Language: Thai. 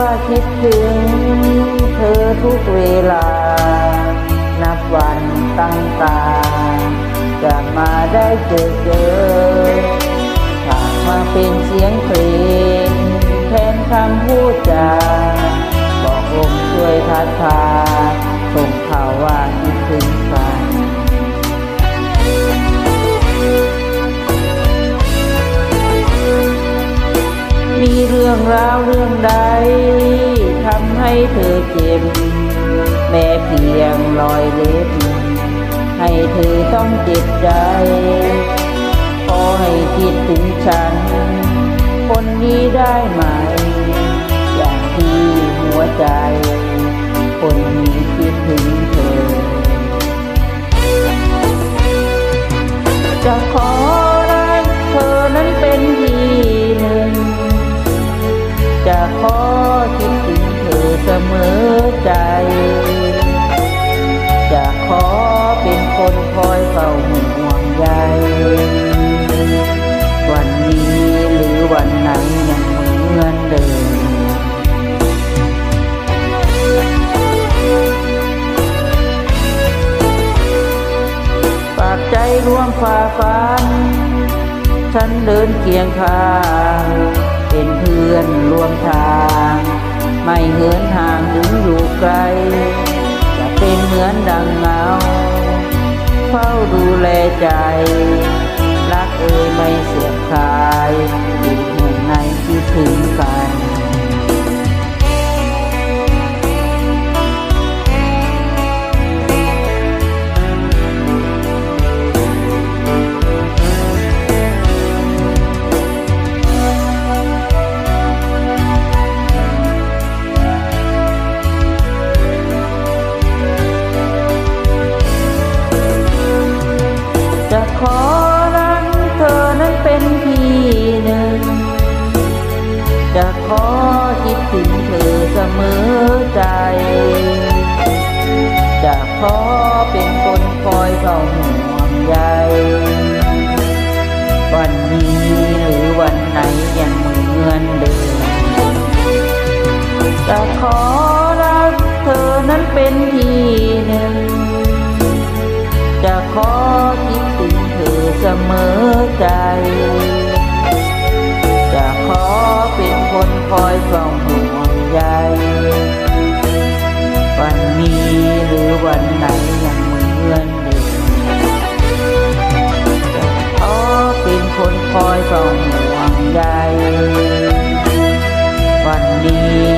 ่าคิดถึงเธอทุกเวลา นับวันตั้งตา จะมาได้เจอเจอถากมาเป็นเสียงเพลงแทนคำพูดจาบอกลมช่วยทัดทา รื่องราวเรื่องใดทำให้เธอเจ็บ แม้เพียงรอยเล็บ ให้เธอต้องเจ็บใจ ขอให้คิดถึงฉัน คนนี้ได้ไหม อย่างที่หัวใจ คนนี้คิดถึงเธอ จะขอ ฝ่าฟัน ฉันเดินเคียงข้าง เป็นเพื่อนร่วมทาง ไม่เหินห่างถึงอยู่ไกล จะเป็นเหมือนดังเงา เฝ้าดูแลใจ รักเอ่ยไม่เสื่อมคลายอยู่ห่วงในที่ถึงกัน จะขอคิดถึงเธอเสมอใจ จะขอเป็นคนคอยเฝ้าห่วงใยวันนี้หรือวันไหนยังเหมือนเดิมจะขอ อยทรงห่วงใยวันนี้